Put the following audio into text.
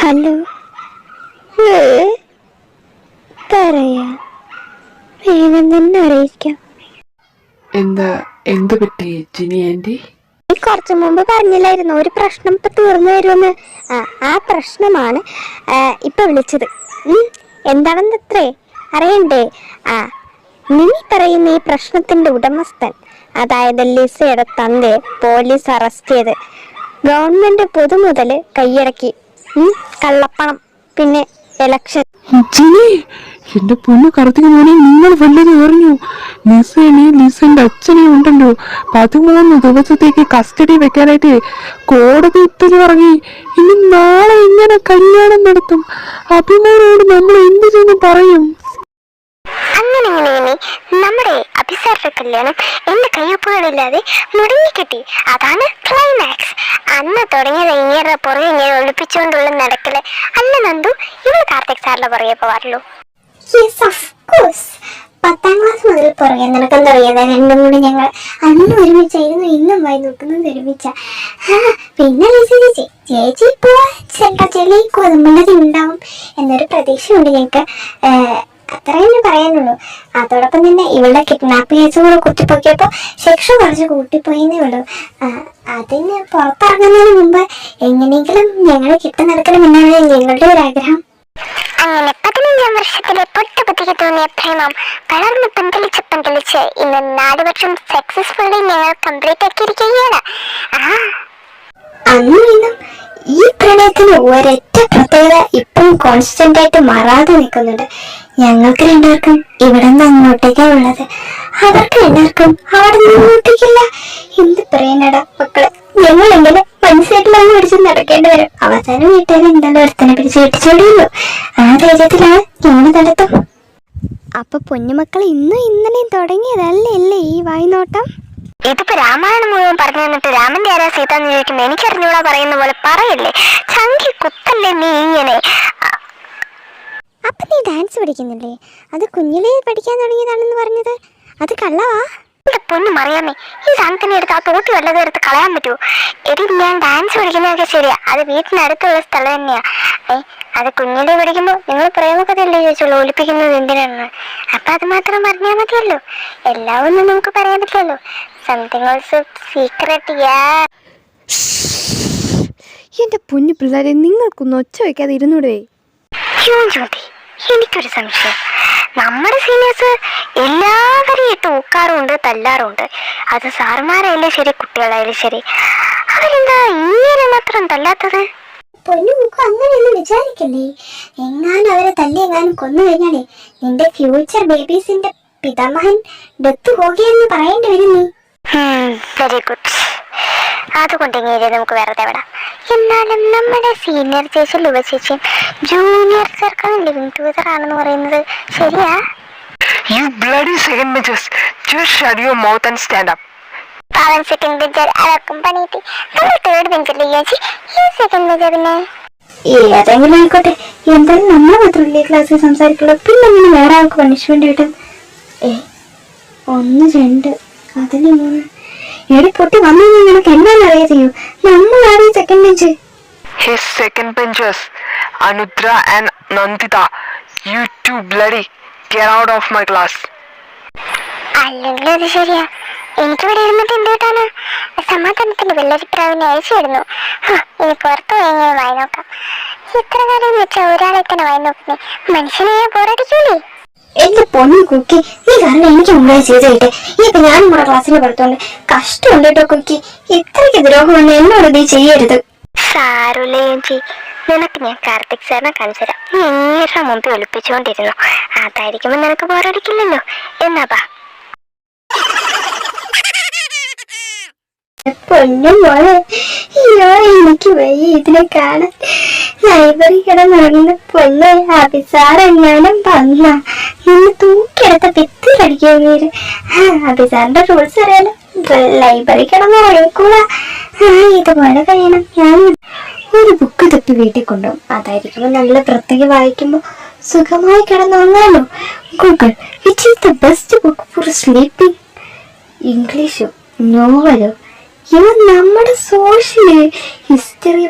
Hello. പറയാ വേഗം തന്നെ അറിയിക്കാം. എന്താ എന്ത് പറ്റി ജിനി ആന്റി കുറച്ചു മുമ്പ് പറഞ്ഞില്ലായിരുന്നു ഒരു പ്രശ്നം ഇപ്പൊ തീർന്നു വരുമെന്ന് ആ പ്രശ്നമാണ് ഇപ്പൊ വിളിച്ചത്. എന്താണെന്ന് അത്രേ? അറിയണ്ടേ? ആ നീ പറയുന്ന ഈ പ്രശ്നത്തിന്റെ ഉടമസ്ഥൻ അതായത് ലിസയുടെ തന്റെ പോലീസ് അറസ്റ്റ് ചെയ്ത് ഗവൺമെന്റ് പൊതുമുതൽ കൈയടക്കി. കള്ളപ്പണം. പിന്നെ എലക്ഷൻ എന്റെ പൊന്നു കറുത്തിക്ക് മോനെ നിങ്ങൾ വല്ലതും അറിഞ്ഞു? ലിസേനെയും ലിസന്റെ അച്ഛനെയും ഉണ്ടല്ലോ. പതിമൂന്ന് ദിവസത്തേക്ക് കസ്റ്റഡി വെക്കാനായിട്ട് കോടതി ഉത്തരവ് ഇറങ്ങി. ഇനി നാളെ എങ്ങനെ കല്യാണം നടത്തും. അഭിമാനോട് നമ്മൾ എന്ത് ചെന്ന് പറയും? നമ്മുടെ അഭിസാറിന്റെ കല്യാണം എന്റെ കയ്യൊപ്പുകളില്ലാതെ മുടങ്ങിക്കിട്ടി. അതാണ് ക്ലൈമാക്സ് അന്ന് തുടങ്ങിയത് ഇങ്ങനെ പുറകെ ഇങ്ങനെ ഒളിപ്പിച്ചുകൊണ്ടുള്ള നടക്കൽ. അല്ല നന്ദു ഇവൾ കാർത്തിക് സാറിന്റെ പുറകെ പോവാറുള്ളൂ പത്താം ക്ലാസ് മുതൽ പുറകെ നടക്കാൻ തുടങ്ങിയത്. രണ്ടും കൂടി ഞങ്ങൾ അന്ന് ഒരുമിച്ചായിരുന്നു ഇന്നും വായി നോക്കുന്നത് ഒരുമിച്ച. പിന്നെ ചേച്ചി. ചേച്ചി ഇപ്പോ ചെണ്ട ചെളി കൊതുമ്പുള്ളത് ഉണ്ടാവും എന്നൊരു പ്രതീക്ഷയുണ്ട് ഞങ്ങൾക്ക് അത്ര തന്നെ പറയാനുള്ളൂ അതോടൊപ്പം തന്നെ ഇവളുടെ കിഡ്നാപ്പ് കേസും കൂടെ കുത്തിപ്പൊക്കിയപ്പോ ശിക്ഷ കുറച്ച് കൂട്ടിപ്പോയിന്നേ ഉള്ളൂ. അതിന് പുറത്തിറങ്ങുന്നതിന് മുമ്പ് എങ്ങനെയെങ്കിലും ഞങ്ങൾ കിട്ടി നടക്കണമെന്നാണ് ഞങ്ങളുടെ ഒരു ആഗ്രഹം. അങ്ങനെ പതിനഞ്ചാം വർഷത്തിലെ പൊട്ടുപുത്തിക്ക് തോന്നിയ പ്രേമം വളർന്ന് പന്തലിച്ച് പന്തലിച്ച് ഇന്ന് നാല് വർഷം സക്സസ്ഫുള്ളി ഞങ്ങൾ കംപ്ലീറ്റ് ആക്കിയിരിക്കുകയാണ്. അന്നും ഇന്നും ഈ പ്രണയത്തിന് ഒരൊറ്റ പ്രത്യേകത ഇപ്പോഴും കോൺസ്റ്റന്റ് ആയിട്ട് മാറാതെ നിൽക്കുന്നുണ്ട്. ഞങ്ങൾക്ക് രണ്ടുപേർക്കും ഇവിടെ നിന്ന് അങ്ങോട്ടേക്കാ ഉള്ളത്. അവർക്ക് രണ്ടുപേർക്കും അവിടെ നിന്ന് അങ്ങോട്ടേക്കില്ല എന്ത് പറയാനടാ മക്കളെ? ഞങ്ങൾ എങ്ങനെ മനസ്സിലാക്കിലാണ് പിടിച്ച് നടക്കേണ്ടി വരും. അവസാനം വീട്ടുകാർ എന്തായാലും ഒരുത്തനെ പിടിച്ച് കെട്ടിച്ചോടിയുള്ളൂ. ആ ധൈര്യത്തിലാണ് ഞങ്ങൾ നടത്തും. അപ്പൊ പൊന്നുമക്കൾ ഇന്നും ഇന്നലെയും തുടങ്ങിയതല്ലേ അല്ലേ ഈ വായ്നോട്ടം? ഇതിപ്പോ രാമായണം മുഴുവൻ പറഞ്ഞു തന്നിട്ട് രാമന്റെ ആരാ സീത എന്ന് ചോദിക്കുമ്പോ എനിക്കറിഞ്ഞൂടാ പറയുന്ന പോലെ പറയല്ലേ? ചങ്കി കുത്തല്ലേ നീ ഇങ്ങനെ? ഡാൻസ് പഠിക്കുന്നില്ലേ? അത് കുഞ്ഞിലേ പഠിക്കാൻ തുടങ്ങിയതാണെന്ന് പറഞ്ഞത്. അത് കള്ളവാ. എന്റെ പൊന്നു മറിയാമേ ഈ സാധനത്തിനെ എടുത്ത് ആ തോട്ടി വല്ലതും എടുത്ത് കളയാൻ പറ്റുമോ? എടി ഞാൻ ഡാൻസ് പഠിക്കുന്നതൊക്കെ ശരിയാ. അത് വീട്ടിനടുത്തുള്ള സ്ഥലം തന്നെയാ. ഏ അത് കുഞ്ഞിലേ പഠിക്കുമ്പോൾ നിങ്ങൾ പ്രേമകഥയല്ലേ ചോദിച്ചോളൂ ഒളിപ്പിക്കുന്നത് എന്തിനാണെന്ന്. അപ്പൊ അത് മാത്രം പറഞ്ഞാൽ മതിയല്ലോ. എല്ലാം ഒന്നും നമുക്ക് പറയാൻ പറ്റില്ലല്ലോ. സംതിങ് ഓൾസോ സീക്രട്ട് യാ എന്റെ പൊന്നു പിള്ളേരെ നിങ്ങൾക്കൊന്ന് ഒച്ച വെക്കാതെ ഇരുന്നൂടെ? ജ്യോതി എനിക്കൊരു സംശയം. നമ്മുടെ സീനിയേഴ്സ് എല്ലാവരെയും ഇട്ട് ഊക്കാറുമുണ്ട് തല്ലാറുമുണ്ട് അത് സാറുമാരായാലും ശരി കുട്ടികളായാലും ശരി. അവരെന്താ ഇങ്ങനെ മാത്രം തല്ലാത്തത്? പൊന്നുമുക്ക് അങ്ങനെയൊന്നും വിചാരിക്കല്ലേ? എങ്ങാനും അവരെ തല്ലി എങ്ങാനും കൊന്നു കഴിഞ്ഞാലേ നിന്റെ ഫ്യൂച്ചർ ബേബീസിന്റെ പിതാമഹൻ ഡെത്ത് പോകുകയെന്ന് പറയേണ്ടി വരും നീ വെരി ഗുഡ് അതുകൊണ്ട് ഇങ്ങനെ നമുക്ക് വെറുതെ വിടാം. എന്നാലും നമ്മുടെ സീനിയർ ചേച്ചി ലുവ ചേച്ചിയും ജൂനിയർ ചേർക്കാൻ ലിവിങ് ടുഗദർ ആണെന്ന് പറയുന്നത് ശരിയാ? You bloody second bitches. Just shut your mouth and stand up. പാവൻ സെക്കൻഡ് ബെഞ്ചർ അവർക്കും പണിയിട്ട്. നമ്മൾ തേർഡ് ബെഞ്ചിലെ ചേച്ചി. ഈ സെക്കൻഡ് ബെഞ്ചർ പിന്നെ? ഏതെങ്കിലും ആയിക്കോട്ടെ. എന്തായാലും നമ്മൾ മാത്രമല്ലേ ക്ലാസ്സിൽ സംസാരിക്കുള്ളൂ. പിന്നെ അങ്ങനെ വേറെ ആൾക്ക് പണിഷ്മെന്റ് കിട്ടും. ഏ ഒന്ന് രണ്ട്. അതിന് മൂന്ന് എടി പൊട്ടി വന്നു നിനക്ക് എന്താണ് അറിയാ ചെയ്യൂ നമ്മളാണ് ഈ second bench His second benches Anudra and Nandita. You two bloody get out of my class. അല്ലെങ്കിൽ അത് ശരിയാ. എനിക്കിവിടെ ഇരുന്നിട്ട് എന്ത് കിട്ടാനാ? സമാധാനത്തിന്റെ വെള്ളരിപ്രാവിനെ അയച്ചിടുന്നു ഇനി പുറത്തു പോയി വായി നോക്കാം? ഇത്ര കാലം വെച്ചാൽ ഒരാളെ തന്നെ വായി നോക്കുന്നേ. മനുഷ്യനെ ബോറടിക്കൂലേ എന്റെ പൊന്നു കുക്കി നീ കാരണം എനിക്ക് മുമ്പേ ചെയ്തിട്ട് ഇപ്പൊ ഞാൻ നമ്മുടെ ക്ലാസ്സിൽ പഠിത്തോണ്ട് കഷ്ടമുണ്ട് കേട്ടോ കുക്കി. ഇത്രയ്ക്ക് ദ്രോഹമൊന്നും എന്നോട് നീ ചെയ്യരുത്. സാറുലേഞ്ചി നിനക്ക് ഞാൻ കാർത്തിക് സാറിനെ കാണിച്ചു തരാം. നീ എങ്ങനെ മുമ്പ് ഒളിപ്പിച്ചുകൊണ്ടിരുന്നു അതായിരിക്കുമ്പോ നിനക്ക് പോരടിക്കില്ലല്ലോ എന്നാ ബാ പൊന്നും മോളെ അയ്യോ എനിക്ക് വയ്യ. ഇതിനെ കാണാൻ ലൈബ്രറി കിടന്നുറങ്ങുന്ന പൊന്നെ അഭിസാറെങ്ങാനും വന്ന നിന്ന് തൂക്കിയെടുത്ത ഭിത്തിയിലടിക്കാൻ പേര് അഭിസാറിന്റെ റൂൾസ് അറിയാലോ. ലൈബ്രറി കിടന്ന് ആ ഇതുപോലെ കഴിയണം. ഞാൻ ഒരു ബുക്ക് തപ്പി വീട്ടിൽ കൊണ്ടുപോകും. അതായിരിക്കുമ്പോൾ നല്ല വൃത്തിക്ക് വായിക്കുമ്പോൾ സുഖമായി കിടന്നുറങ്ങാലോ. Google which is the best book for sleeping ഇംഗ്ലീഷോ നോവലോ ഇവ നമ്മുടെ സോഷ്യൽ ഹിസ്റ്ററി